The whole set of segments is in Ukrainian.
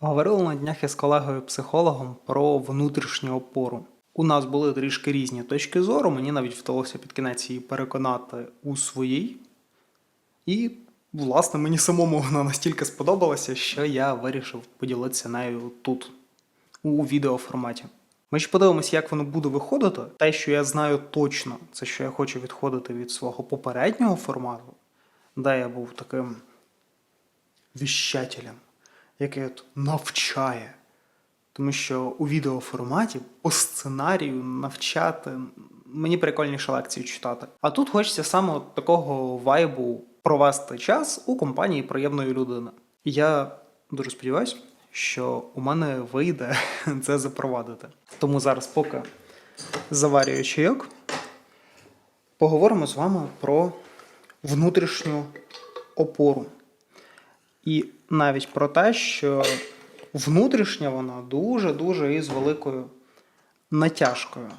Говорили на днях із колегою-психологом про внутрішню опору. У нас були трішки різні точки зору, мені навіть вдалося під кінець її переконати у своїй. І, власне, мені самому вона настільки сподобалася, що я вирішив поділитися нею тут, у відеоформаті. Ми ще подивимося, як воно буде виходити. Те, що я знаю точно, це що я хочу відходити від свого попереднього формату, де я був таким віщателем, який от навчає. Тому що у відеоформаті по сценарію навчати мені прикольніше лекції читати. А тут хочеться саме от такого вайбу провести час у компанії приємної людини. Я дуже сподіваюся, що у мене вийде це запровадити. Тому зараз, поки заварюю чайок, поговоримо з вами про внутрішню опору. І навіть про те, що внутрішня вона дуже-дуже із великою натяжкою.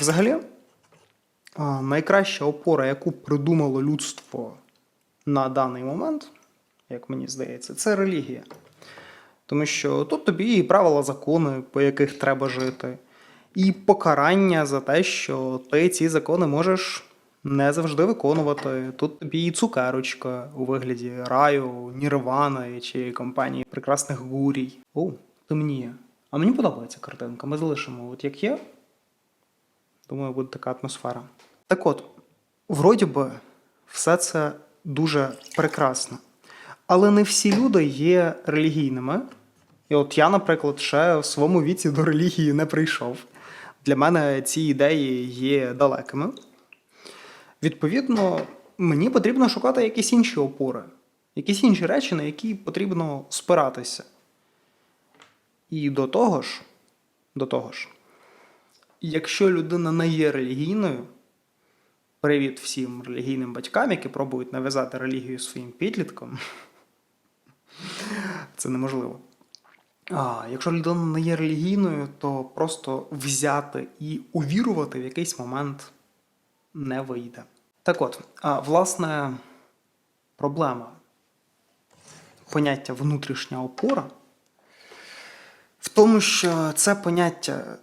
Взагалі, найкраща опора, яку придумало людство на даний момент, як мені здається, це релігія. Тому що тут тобі і правила закони, по яких треба жити, і покарання за те, що ти ці закони можеш не завжди виконувати. Тут тобі і цукерочка у вигляді раю, нірвани чи компанії прекрасних гурій. О, темніє. А мені подобається картинка. Ми залишимо от як є. Думаю, буде така атмосфера. Так от, вроді би, все це дуже прекрасно. Але не всі люди є релігійними. І от я, наприклад, ще в своєму віці до релігії не прийшов. Для мене ці ідеї є далекими. Відповідно, мені потрібно шукати якісь інші опори, якісь інші речі, на які потрібно спиратися. І до того ж, до того ж, якщо людина не є релігійною, привіт всім релігійним батькам, які пробують нав'язати релігію своїм підліткам, це неможливо. А, якщо людина не є релігійною, то просто взяти і увірувати в якийсь момент не вийде. Так от, власне, проблема поняття внутрішня опора в тому, що це поняття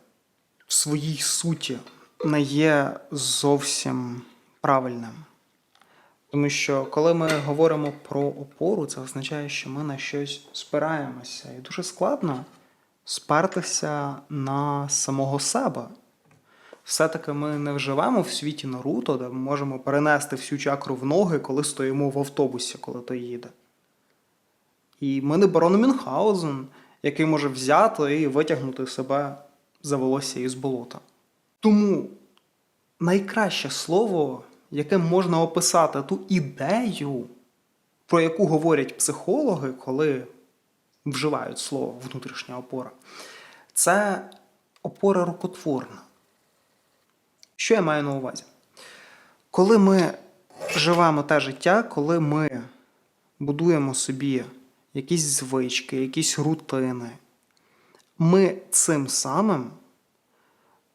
в своїй суті не є зовсім правильним. Тому що коли ми говоримо про опору, це означає, що ми на щось спираємося. І дуже складно спертися на самого себе. Все-таки ми не вживемо в світі Наруто, де ми можемо перенести всю чакру в ноги, коли стоїмо в автобусі, коли то їде. І ми не барон Мюнхгаузен, який може взяти і витягнути себе за волосся із болота. Тому найкраще слово, яке можна описати ту ідею, про яку говорять психологи, коли вживають слово внутрішня опора, це опора рукотворна. Що я маю на увазі? Коли ми живемо те життя, коли ми будуємо собі якісь звички, якісь рутини, ми цим самим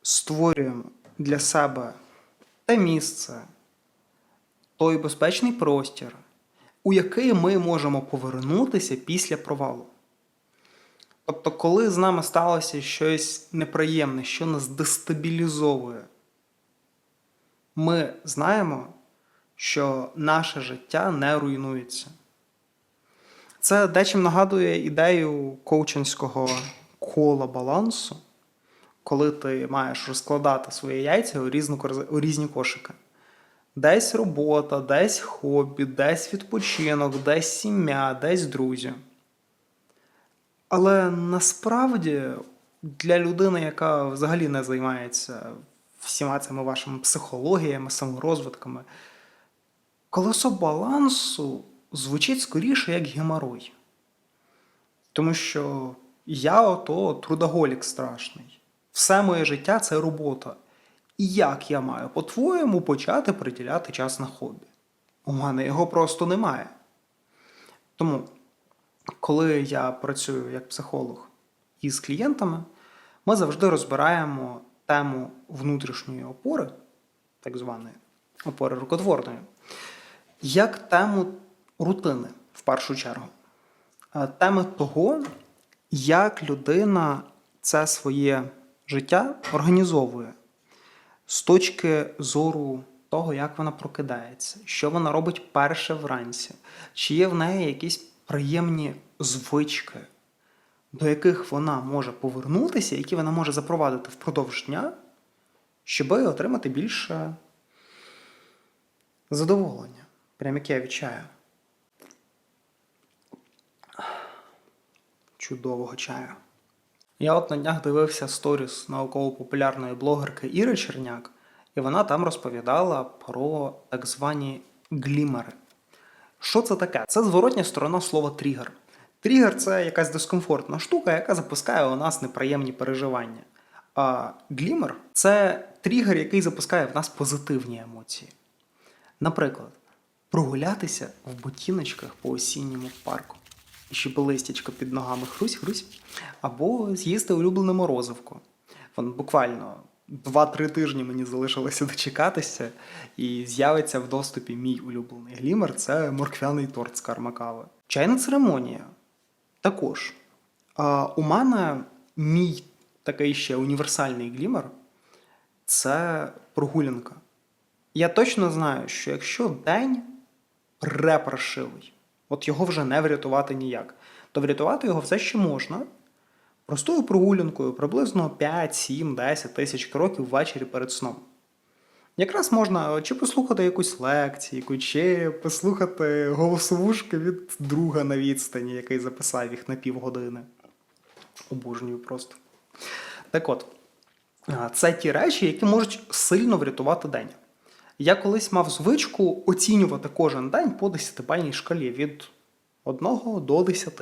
створюємо для себе те місце, той безпечний простір, у який ми можемо повернутися після провалу. Тобто, коли з нами сталося щось неприємне, що нас дестабілізовує, ми знаємо, що наше життя не руйнується. Це дечим нагадує ідею коучинського кола балансу, коли ти маєш розкладати свої яйця у, різну, у різні кошики. Десь робота, десь хобі, десь відпочинок, десь сім'я, десь друзі. Але насправді для людини, яка взагалі не займається всіма цими вашими психологіями, саморозвитками, колесо балансу звучить скоріше як геморой. Тому що я ото трудоголік страшний. Все моє життя це робота. І як я маю, по-твоєму, почати приділяти час на хобі? У мене його просто немає. Тому, коли я працюю як психолог із клієнтами, ми завжди розбираємо тему внутрішньої опори, так званої опори рукотворної, як тему рутини в першу чергу. е, теми того, як людина це своє життя організовує з точки зору того, як вона прокидається, що вона робить перше вранці, чи є в неї якісь приємні звички, до яких вона може повернутися, які вона може запровадити впродовж дня, щоб отримати більше задоволення. Прям як я відчаю. Чудового чаю. Я от на днях дивився сторіс науково-популярної блогерки Іри Черняк, і вона там розповідала про так звані глімери. Що це таке? Це зворотня сторона слова тригер. Тригер це якась дискомфортна штука, яка запускає у нас неприємні переживання. А глімер це тригер, який запускає в нас позитивні емоції. Наприклад, прогулятися в ботиночках по осінньому парку, щоб листячко під ногами хрусь-хрусь, або з'їсти улюблене морозивко. Вон буквально 2-3 тижні мені залишилося дочекатися, і з'явиться в доступі мій улюблений глімер це морквяний торт з кармакави. Чайна церемонія. Також. У мене мій такий ще універсальний глімер це прогулянка. Я точно знаю, що якщо день препаршивий, от його вже не врятувати ніяк, то врятувати його все ще можна. Простою прогулянкою приблизно 5, 7, 10 тисяч кроків ввечері перед сном. Якраз можна чи послухати якусь лекцію, чи послухати голосовушки від друга на відстані, який записав їх на півгодини. Обожнюю просто. Так от, це ті речі, які можуть сильно врятувати день. Я колись мав звичку оцінювати кожен день по 10-бальній шкалі від 1 до 10,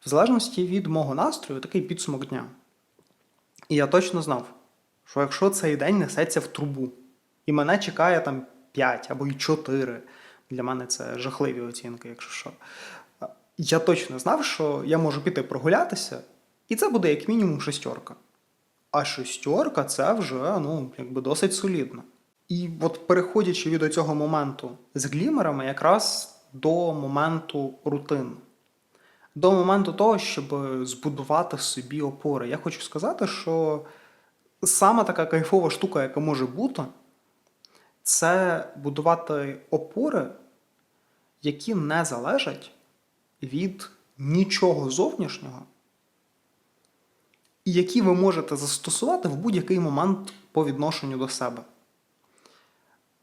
в залежності від мого настрою, такий підсумок дня. І я точно знав, що якщо цей день несеться в трубу, і мене чекає там 5 або й 4, для мене це жахливі оцінки, якщо що. Я точно знав, що я можу піти прогулятися, і це буде як мінімум шестерка. А шестерка це вже ну, якби досить солідно. І от переходячи від цього моменту з глімерами, якраз до моменту рутин, до моменту того, щоб збудувати собі опори. Я хочу сказати, що саме така кайфова штука, яка може бути, це будувати опори, які не залежать від нічого зовнішнього, і які ви можете застосувати в будь-який момент по відношенню до себе.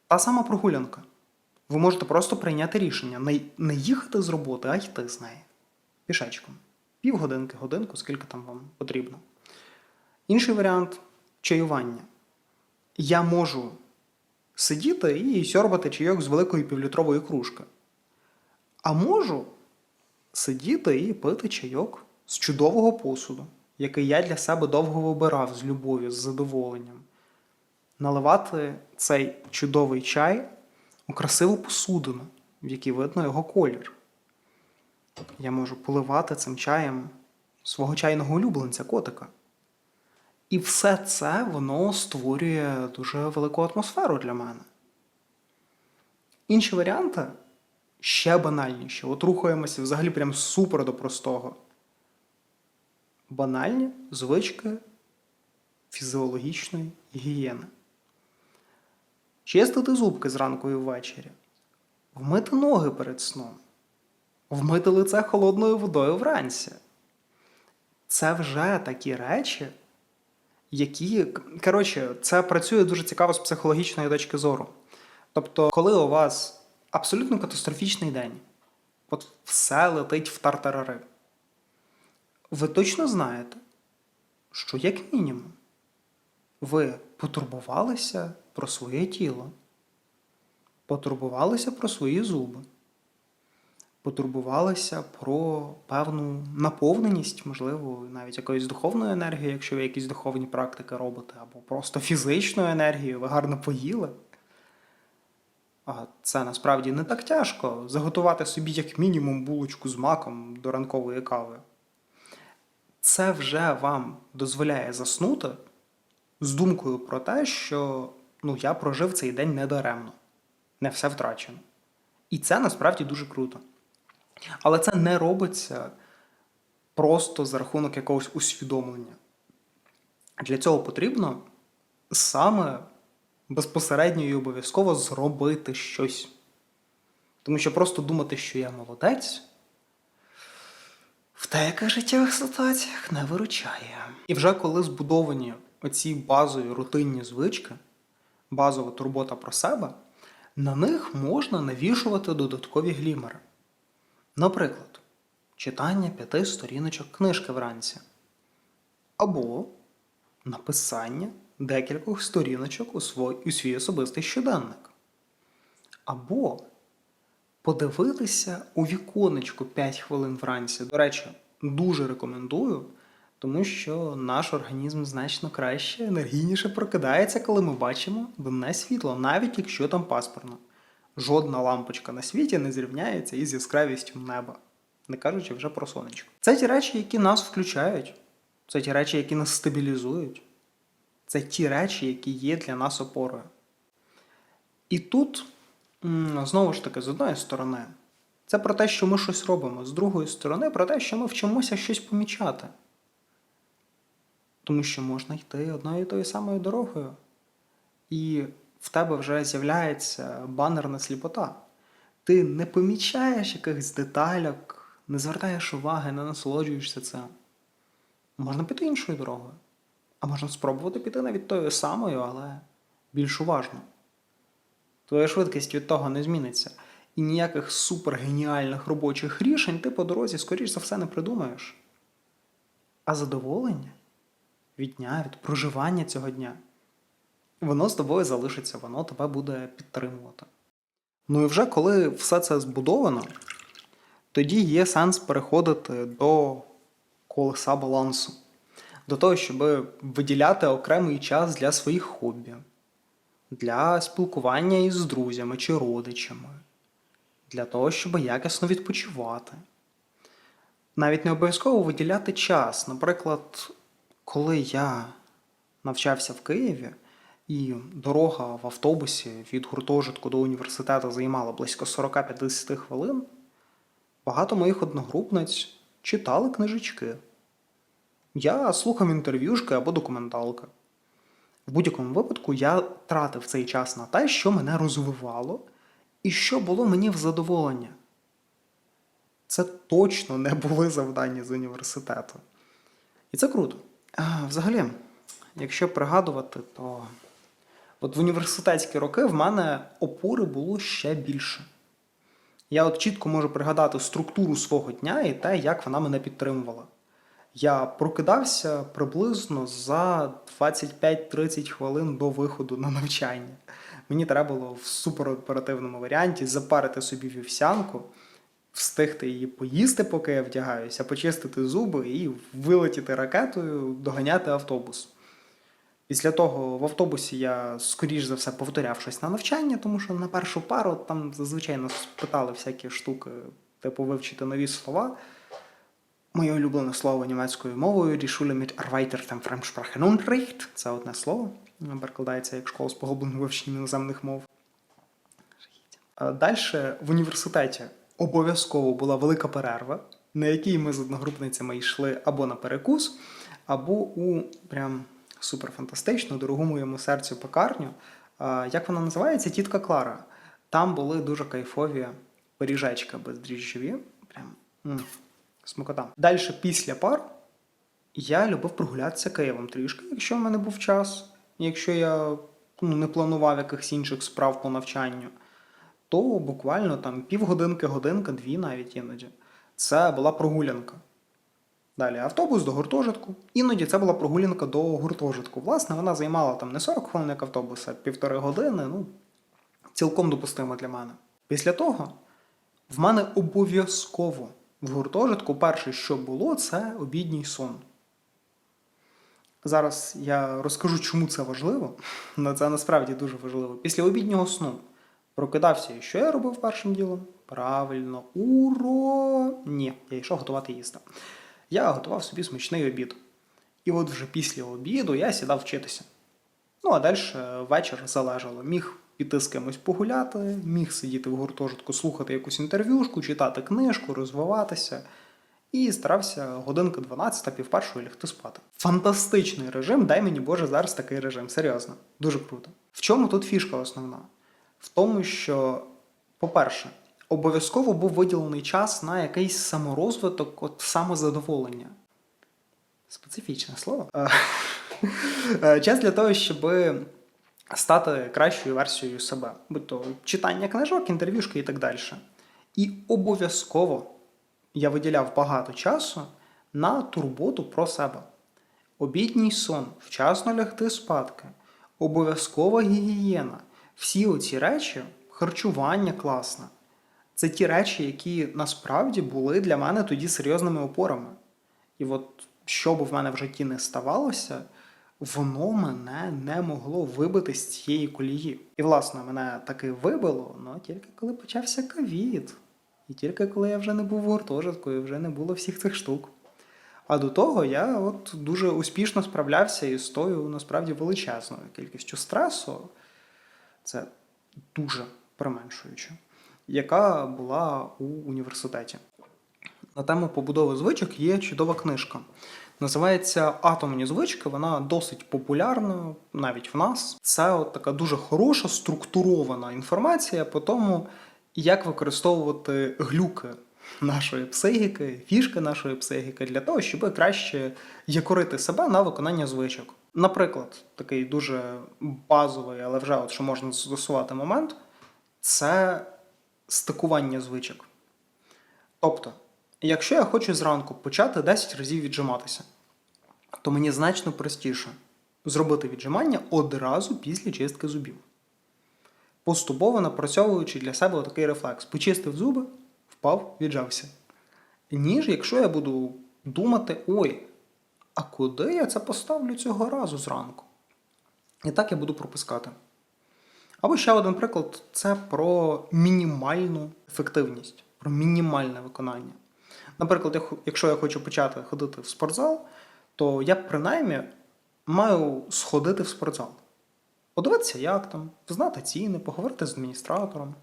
Та сама прогулянка. Ви можете просто прийняти рішення не, їхати з роботи, а йти з неї. Пішечком. Півгодинки, годинку, скільки там вам потрібно. Інший варіант чаювання. Я можу сидіти і сьорбати чайок з великої півлітрової кружки. А можу сидіти і пити чайок з чудового посуду, який я для себе довго вибирав з любов'ю, з задоволенням наливати цей чудовий чай у красиву посудину, в якій видно його колір. Я можу поливати цим чаєм свого чайного улюбленця, котика. І все це воно створює дуже велику атмосферу для мене. Інші варіанти ще банальніші. От рухаємося взагалі прям супер до простого. Банальні звички фізіологічної гігієни чистити зубки зранку і ввечері, вмити ноги перед сном, вмити лице холодною водою вранці. Це вже такі речі, які. Коротше, це працює дуже цікаво з психологічної точки зору. Тобто, коли у вас абсолютно катастрофічний день, от все летить в тартарари, ви точно знаєте, що як мінімум ви потурбувалися про своє тіло, потурбувалися про свої зуби, потурбувалися про певну наповненість, можливо, навіть якоїсь духовної енергії, якщо ви якісь духовні практики робите, або просто фізичну енергію, ви гарно поїли. А це насправді не так тяжко заготувати собі як мінімум булочку з маком до ранкової кави. Це вже вам дозволяє заснути з думкою про те, що ну, я прожив цей день недаремно, не все втрачено. І це насправді дуже круто. Але це не робиться просто за рахунок якогось усвідомлення. Для цього потрібно саме безпосередньо і обов'язково зробити щось. Тому що просто думати, що я молодець, в деяких життєвих ситуаціях не виручає. І вже коли збудовані оці базові рутинні звички, базова турбота про себе, на них можна навішувати додаткові глімери. Наприклад, читання п'яти сторіночок книжки вранці. Або написання декількох сторіночок у, свой, у свій особистий щоденник. Або подивитися у віконечку 5 хвилин вранці. До речі, дуже рекомендую, тому що наш організм значно краще, енергійніше прокидається, коли ми бачимо денне світло, навіть якщо там пасмурно. Жодна лампочка на світі не зрівняється із яскравістю неба, не кажучи вже про сонечко. Це ті речі, які нас включають, це ті речі, які нас стабілізують, це ті речі, які є для нас опорою. І тут, знову ж таки, з одної сторони, це про те, що ми щось робимо, з другої сторони, про те, що ми вчимося щось помічати. Тому що можна йти одною і тою самою дорогою. І в тебе вже з'являється банерна сліпота. Ти не помічаєш якихось детальок, не звертаєш уваги, не насолоджуєшся цим. Можна піти іншою дорогою. А можна спробувати піти навіть тою самою, але більш уважно. Твоя швидкість від того не зміниться. І ніяких супергеніальних робочих рішень ти по дорозі, скоріш за все, не придумаєш. А задоволення від дня, від проживання цього дня, воно з тобою залишиться, воно тебе буде підтримувати. Ну і вже коли все це збудовано, тоді є сенс переходити до колеса балансу, до того, щоб виділяти окремий час для своїх хобі, для спілкування із друзями чи родичами, для того, щоб якісно відпочивати. Навіть не обов'язково виділяти час. Наприклад, коли я навчався в Києві, і дорога в автобусі від гуртожитку до університету займала близько 40-50 хвилин, багато моїх одногрупниць читали книжечки. Я слухав інтерв'юшки або документалки. В будь-якому випадку я тратив цей час на те, що мене розвивало, і що було мені в задоволення. Це точно не були завдання з університету. І це круто. Взагалі, якщо пригадувати, то от в університетські роки в мене опори було ще більше. Я от чітко можу пригадати структуру свого дня і те, як вона мене підтримувала. Я прокидався приблизно за 25-30 хвилин до виходу на навчання. Мені треба було в супероперативному варіанті запарити собі вівсянку, встигти її поїсти, поки я вдягаюся, почистити зуби і вилетіти ракетою, доганяти автобус. Після того в автобусі я, скоріш за все, повторяв щось на навчання, тому що на першу пару там зазвичай нас питали всякі штуки, типу вивчити нові слова. Моє улюблене слово німецькою мовою Die Schule mit erweitertem Fremdsprachenunterricht. Це одне слово. Перекладається як школа з поглибленим вивченням іноземних мов. Далі в університеті обов'язково була велика перерва, на якій ми з одногрупницями йшли або на перекус, або у прям суперфантастичну, дорогу моєму серцю пекарню. Як вона називається? Тітка Клара. Там були дуже кайфові пиріжечки бездріжджові. Прям м, смакота. Далі, після пар, я любив прогулятися Києвом трішки, якщо в мене був час, якщо я ну, не планував якихось інших справ по навчанню, то буквально там півгодинки, годинка, дві навіть іноді. Це була прогулянка. Далі автобус до гуртожитку. Іноді це була прогулянка до гуртожитку. Власне, вона займала там не 40 хвилин, як автобус, а півтори години. Ну, цілком допустимо для мене. Після того в мене обов'язково в гуртожитку перше, що було, це обідній сон. Зараз я розкажу, чому це важливо. але Це насправді дуже важливо. Після обіднього сну прокидався, і що я робив першим ділом? Правильно, уро. Ні, я йшов готувати їсти. Я готував собі смачний обід. І от вже після обіду я сідав вчитися. Ну, а далі вечір залежало. Міг піти з кимось погуляти, міг сидіти в гуртожитку, слухати якусь інтерв'юшку, читати книжку, розвиватися. і старався годинки 12 та півпершої лягти спати. Фантастичний режим, дай мені Боже зараз такий режим. Серйозно, дуже круто. В чому тут фішка основна? В тому, що, по-перше, обов'язково був виділений час на якийсь саморозвиток, от самозадоволення. Специфічне слово. Е, е, Час для того, щоб стати кращою версією себе, будь то читання книжок, інтерв'юшки і так далі. І обов'язково я виділяв багато часу на турботу про себе. Обідній сон, вчасно лягти спадки, обов'язкова гігієна. Всі оці речі, харчування класне. Це ті речі, які насправді були для мене тоді серйозними опорами. І от що б в мене в житті не ставалося, воно мене не могло вибити з цієї колії. І, власне, мене таки вибило, ну тільки коли почався ковід. І тільки коли я вже не був в гуртожитку і вже не було всіх цих штук. А до того я от дуже успішно справлявся із тою насправді величезною кількістю стресу. Це дуже применшуюче, яка була у університеті. На тему побудови звичок є чудова книжка. Називається Атомні звички. Вона досить популярна навіть в нас. Це от така дуже хороша, структурована інформація по тому, як використовувати глюки нашої психіки, фішки нашої психіки для того, щоб краще якорити себе на виконання звичок. Наприклад, такий дуже базовий, але вже от що можна застосувати момент, це стикування звичок. Тобто, якщо я хочу зранку почати 10 разів віджиматися, то мені значно простіше зробити віджимання одразу після чистки зубів. Поступово напрацьовуючи для себе такий рефлекс. Почистив зуби, впав, віджався. Ніж якщо я буду думати, ой, а куди я це поставлю цього разу зранку? І так я буду пропускати. Або ще один приклад це про мінімальну ефективність, про мінімальне виконання. Наприклад, якщо я хочу почати ходити в спортзал, то я принаймні маю сходити в спортзал. Подивитися, як там, знати ціни, поговорити з адміністратором.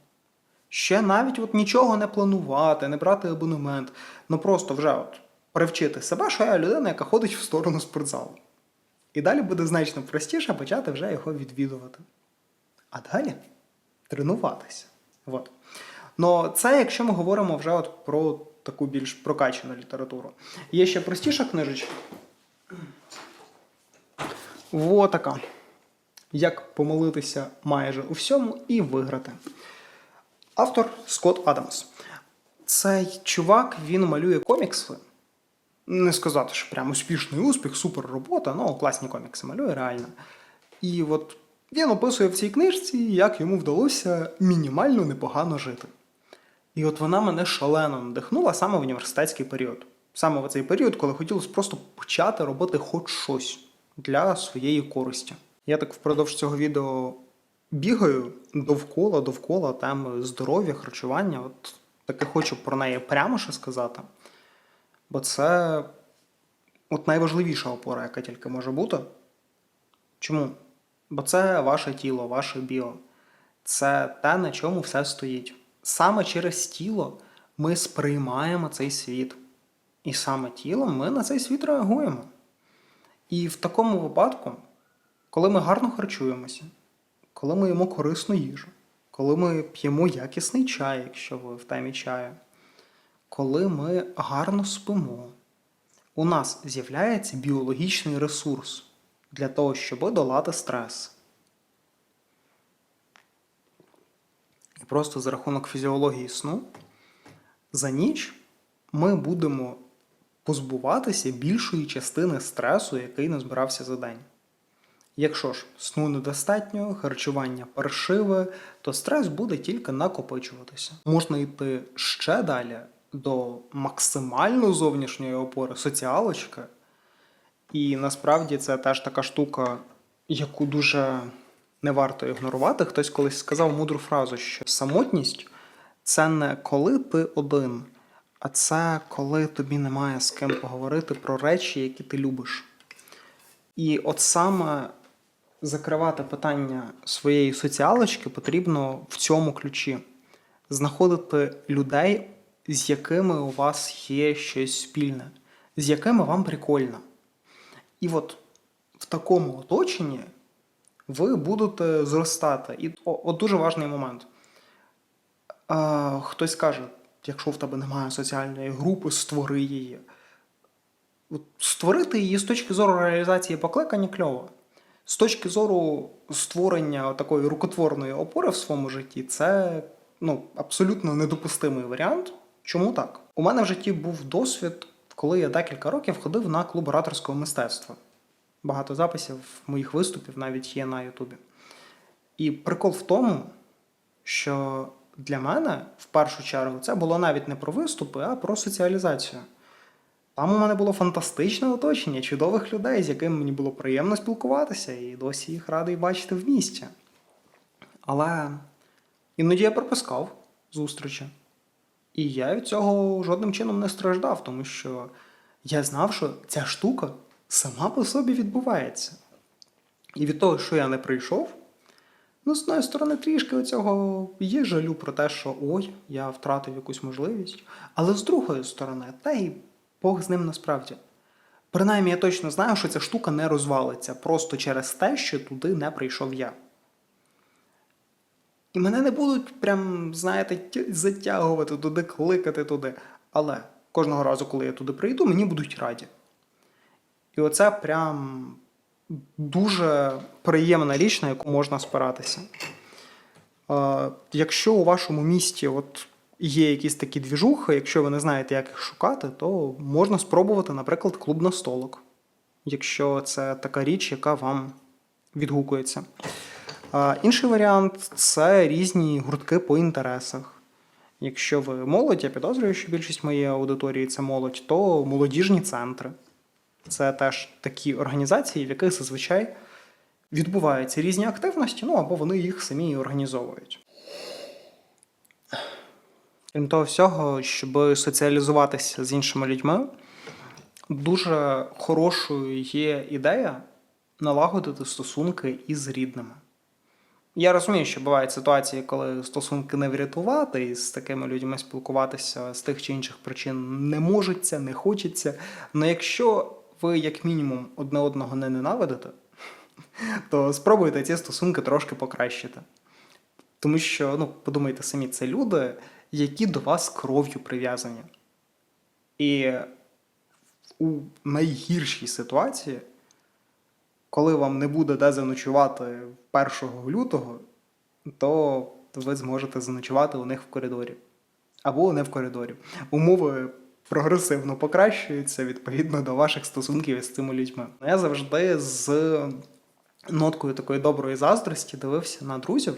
Ще навіть от нічого не планувати, не брати абонемент, ну просто вже от привчити себе, що я людина, яка ходить в сторону спортзалу. І далі буде значно простіше почати вже його відвідувати. А далі тренуватися. От. Ну, це якщо ми говоримо вже от про таку більш прокачану літературу. Є ще простіша книжечка. Во така. Як помилитися майже у всьому і виграти. Автор Скотт Адамс. Цей чувак він малює комікси. Не сказати, що прям успішний успіх, супер робота, ну класні комікси малює реально. І от він описує в цій книжці, як йому вдалося мінімально непогано жити. І от вона мене шалено надихнула саме в університетський період. Саме в цей період, коли хотілося просто почати робити хоч щось для своєї користі. Я так впродовж цього відео бігаю довкола, довкола теми здоров'я, харчування. От таки хочу про неї прямо ще сказати. Бо це от найважливіша опора, яка тільки може бути. Чому? Бо це ваше тіло, ваше біо. Це те, на чому все стоїть. Саме через тіло ми сприймаємо цей світ. І саме тілом ми на цей світ реагуємо. І в такому випадку, коли ми гарно харчуємося, коли ми їмо корисну їжу, коли ми п'ємо якісний чай, якщо ви в темі чаю, коли ми гарно спимо, у нас з'являється біологічний ресурс для того, щоб долати стрес. І просто за рахунок фізіології сну за ніч ми будемо позбуватися більшої частини стресу, який назбирався за день. Якщо ж сну недостатньо, харчування паршиве, то стрес буде тільки накопичуватися. Можна йти ще далі до максимально зовнішньої опори соціалочки. І насправді це теж така штука, яку дуже не варто ігнорувати. Хтось колись сказав мудру фразу, що самотність це не коли ти один, а це коли тобі немає з ким поговорити про речі, які ти любиш. І от саме закривати питання своєї соціалочки потрібно в цьому ключі. Знаходити людей, з якими у вас є щось спільне, з якими вам прикольно. І от в такому оточенні ви будете зростати. І от дуже важний момент. Хтось каже, якщо в тебе немає соціальної групи, створи її. От Створити її з точки зору реалізації покликання кльово. З точки зору створення такої рукотворної опори в своєму житті, це ну, абсолютно недопустимий варіант. Чому так? У мене в житті був досвід, коли я декілька років ходив на клуб ораторського мистецтва. Багато записів моїх виступів навіть є на Ютубі. І прикол в тому, що для мене в першу чергу це було навіть не про виступи, а про соціалізацію. Там у мене було фантастичне оточення чудових людей, з якими мені було приємно спілкуватися, і досі їх радий бачити в місті. Але іноді я пропускав зустрічі. І я від цього жодним чином не страждав, тому що я знав, що ця штука сама по собі відбувається. І від того, що я не прийшов, ну, з одної сторони, трішки оцього є жалю про те, що ой, я втратив якусь можливість. Але з другої сторони, та й Бог з ним насправді. Принаймні, я точно знаю, що ця штука не розвалиться просто через те, що туди не прийшов я. І мене не будуть прям, знаєте, затягувати туди, кликати туди. Але кожного разу, коли я туди прийду, мені будуть раді. І оце прям дуже приємна річ, на яку можна спиратися. Е, Якщо у вашому місті от є якісь такі двіжухи, якщо ви не знаєте, як їх шукати, то можна спробувати, наприклад, клуб на столок, якщо це така річ, яка вам відгукується. Інший варіант це різні гуртки по інтересах. Якщо ви молодь, я підозрюю, що більшість моєї аудиторії це молодь, то молодіжні центри. Це теж такі організації, в яких зазвичай відбуваються різні активності, ну або вони їх самі організовують. Крім того всього, щоб соціалізуватися з іншими людьми, дуже хорошою є ідея налагодити стосунки із рідними. Я розумію, що бувають ситуації, коли стосунки не врятувати, і з такими людьми спілкуватися з тих чи інших причин не можеться, не хочеться. Але якщо ви, як мінімум, одне одного не ненавидите, то спробуйте ці стосунки трошки покращити. Тому що, ну, подумайте самі, це люди, які до вас кров'ю прив'язані. І у найгіршій ситуації, коли вам не буде де заночувати 1 лютого, то ви зможете заночувати у них в коридорі. Або не в коридорі. Умови прогресивно покращуються відповідно до ваших стосунків із цими людьми. Я завжди з ноткою такої доброї заздрості дивився на друзів,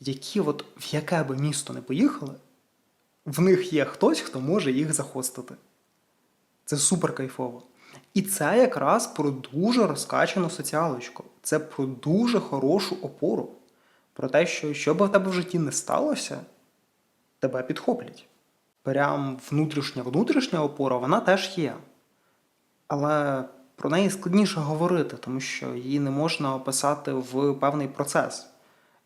які от в яке би місто не поїхали, в них є хтось, хто може їх захостити. Це супер кайфово. І це якраз про дуже розкачану соціалочку. Це про дуже хорошу опору. Про те, що що би в тебе в житті не сталося, тебе підхоплять. Прям внутрішня внутрішня опора, вона теж є. Але про неї складніше говорити, тому що її не можна описати в певний процес.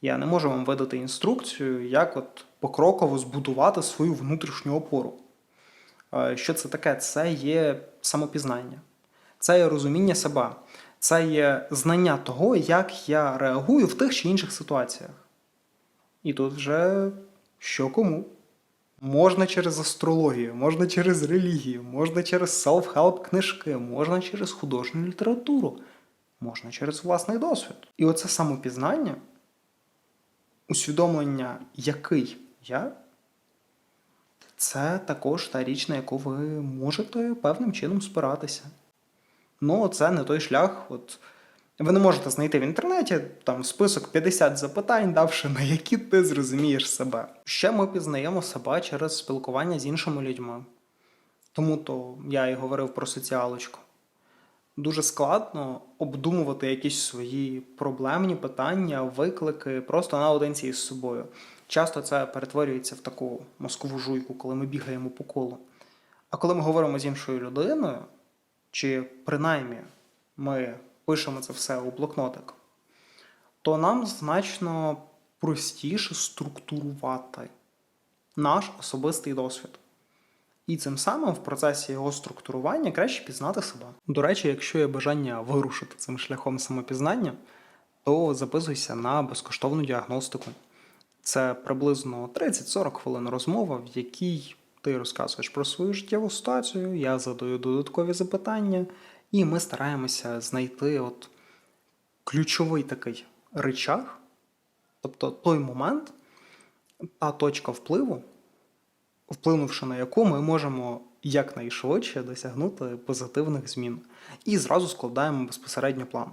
Я не можу вам видати інструкцію, як от покроково збудувати свою внутрішню опору. Е, Що це таке? Це є самопізнання, це є розуміння себе, це є знання того, як я реагую в тих чи інших ситуаціях. І тут вже що кому. Можна через астрологію, можна через релігію, можна через self-help книжки, можна через художню літературу, можна через власний досвід. І оце самопізнання, усвідомлення, який я, це також та річ, на яку ви можете певним чином спиратися. Ну, це не той шлях. От ви не можете знайти в інтернеті там список 50 запитань, давши на які ти зрозумієш себе. Ще ми пізнаємо себе через спілкування з іншими людьми. Тому то я і говорив про соціалочку. Дуже складно обдумувати якісь свої проблемні питання, виклики просто наодинці із собою. Часто це перетворюється в таку мозкову жуйку, коли ми бігаємо по колу. А коли ми говоримо з іншою людиною, чи принаймні ми пишемо це все у блокнотик, то нам значно простіше структурувати наш особистий досвід. І цим самим в процесі його структурування краще пізнати себе. До речі, якщо є бажання вирушити цим шляхом самопізнання, то записуйся на безкоштовну діагностику. Це приблизно 30-40 хвилин розмова, в якій ти розказуєш про свою життєву ситуацію, я задаю додаткові запитання, і ми стараємося знайти от ключовий такий речах, тобто той момент, та точка впливу, вплинувши на яку ми можемо якнайшвидше досягнути позитивних змін. І зразу складаємо безпосередньо план.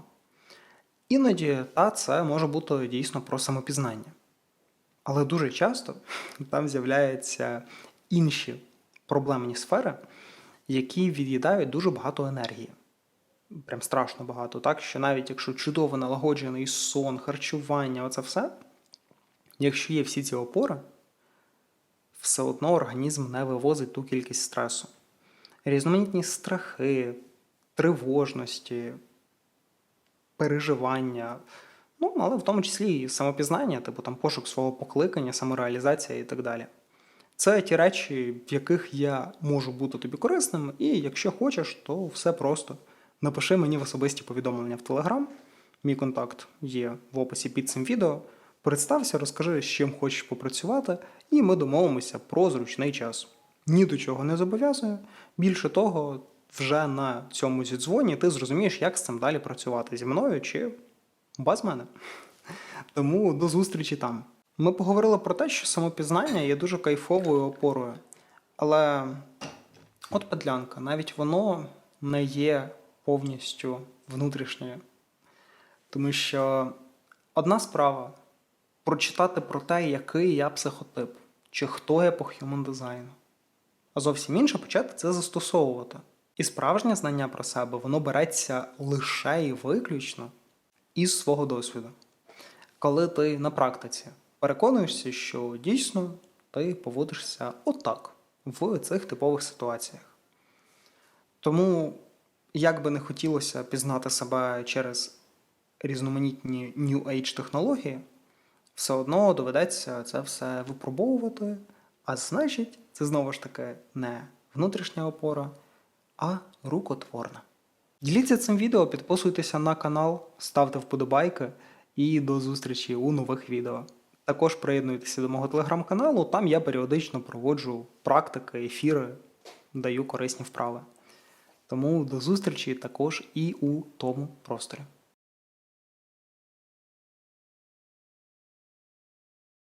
Іноді та це може бути дійсно про самопізнання. Але дуже часто там з'являються інші проблемні сфери, які від'їдають дуже багато енергії. Прям страшно багато, так що навіть якщо чудово налагоджений сон, харчування, оце все, якщо є всі ці опори, все одно організм не вивозить ту кількість стресу. Різноманітні страхи, тривожності, переживання, ну, але в тому числі і самопізнання, типу там пошук свого покликання, самореалізація і так далі. Це ті речі, в яких я можу бути тобі корисним, і якщо хочеш, то все просто. Напиши мені в особисті повідомлення в Телеграм. Мій контакт є в описі під цим відео. Представся, розкажи, з чим хочеш попрацювати, і ми домовимося про зручний час. Ні до чого не зобов'язую. Більше того, вже на цьому зідзвоні ти зрозумієш, як з цим далі працювати зі мною чи без мене. Тому до зустрічі там. Ми поговорили про те, що самопізнання є дуже кайфовою опорою. Але от петлянка, навіть воно не є повністю внутрішньою. Тому що одна справа прочитати про те, який я психотип, чи хто я по human дизайну. А зовсім інше почати це застосовувати. І справжнє знання про себе воно береться лише і виключно із свого досвіду. Коли ти на практиці переконуєшся, що дійсно ти поводишся отак в цих типових ситуаціях. Тому, як би не хотілося пізнати себе через різноманітні New Age технології, все одно доведеться це все випробовувати, а значить, це знову ж таки не внутрішня опора, а рукотворна. Діліться цим відео, підписуйтеся на канал, ставте вподобайки і до зустрічі у нових відео. Також приєднуйтеся до мого телеграм-каналу, там я періодично проводжу практики, ефіри, даю корисні вправи. Тому до зустрічі також і у тому просторі.